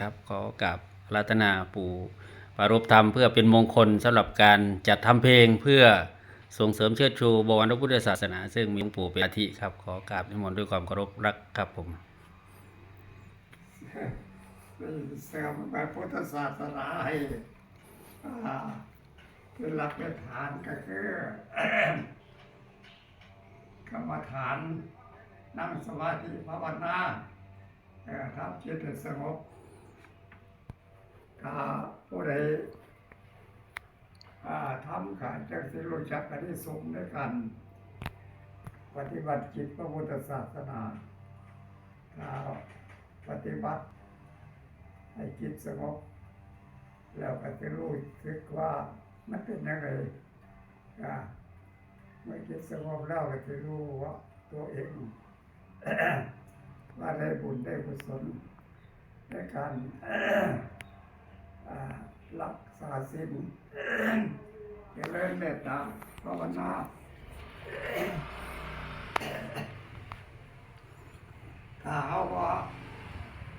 ครับขอกราบรัตนาปู่ปรารบธรรมเพื่อเป็นมงคลสำหรับการจัดทำเพลงเพื่อส่งเสริมเชิดชูบวรพระพุทธศาสนา ซึ่งมีหลวงปู่เป็นอาทิครับ ขอกราบนิมนต์ด้วยความเคารพรักครับผมเสริมพระพุทธศาสนาให้อ่าคือหลักเป็นฐานก็คือกรรมฐานนั่งสมาธิภาวนาทำจิตสงบ ถ้าผู้ใดทำขันจักสิรู้จักกันที่สงด้วยกัน ปฏิบัติจิตพระพุทธศาสนาถ้าปฏิบัติให้จิตสงบแล้วก็จะรู้สึกว่ามันเป็นยังไงเมื่อจิตสงบแล้วก็จะรู้ว่าตัวเองว่าได้บุญได้กุศลในการอ่า รักษาศีลเจริญเมตตาภาวนาถ้าเขาว่า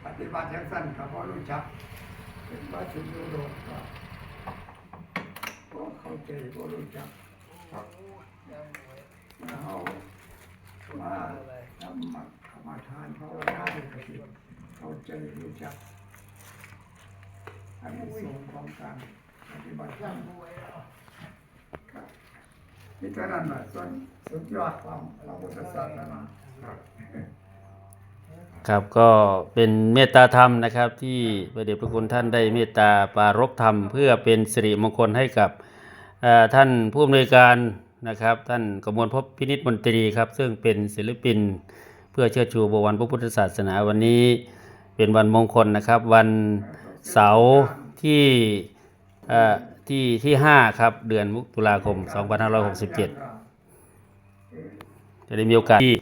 ปฏิบัติอย่างสั้นก็พอรู้จักเป็นว่าชินโลกก็ก็เข้าใจก็รู้จักแล้วเขามาทำมาทานภาวนาเนี่ยก็คือเข้าใจรู้จัก อันนี้สูงของการปฏิบัติธรรมครับนี่เท่านั้นแหละส่วนสุดยอดของเราพุทธศาสนาครับก็เป็นเมตตาธรรมนะครับ ที่พระเดชพระคุณท่านได้เมตตาปรารบธรรม เพื่อเป็นสิริมงคลให้กับท่านผู้อำนวยการนะครับ ท่านกมลพบพินิจมนตรีครับ ซึ่งเป็นศิลปินเพื่อเชิดชูบวรพระพุทธศาสนาวันนี้เป็นวันมงคลนะครับ วัน เสาร์ที่เอ่ที่ที่5ครับเดือนมกราคม 2567 จะได้มีโอกาสที่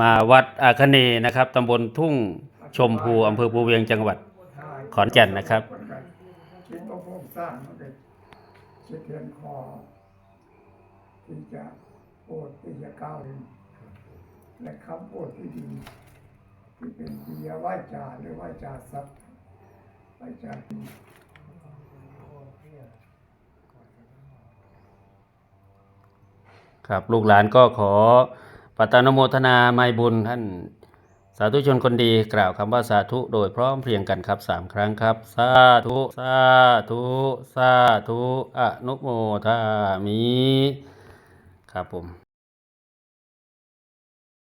มาวัดอาคเนนะครับตำบลทุ่งชมพูอำเภอภูเวียงจังหวัดขอนแก่นนะครับคิดว่าพวกสร้างมันเป็นคิดเรียนคอที่จะโปรดที่จะก้าวและคำพูดที่ดีที่เป็นปิยาวาจาหรือวาจาสัต ย์วาจาดีครับลูกหลานก็ขอปตานโมทนาไมบุญท่านสาธุชนคนดีกล่าวคำว่าสาธุโดยพร้อมเพรียงกันครับสามครั้งครับ สาธุ สาธุ สาธุอนุโมทามิ ครับผม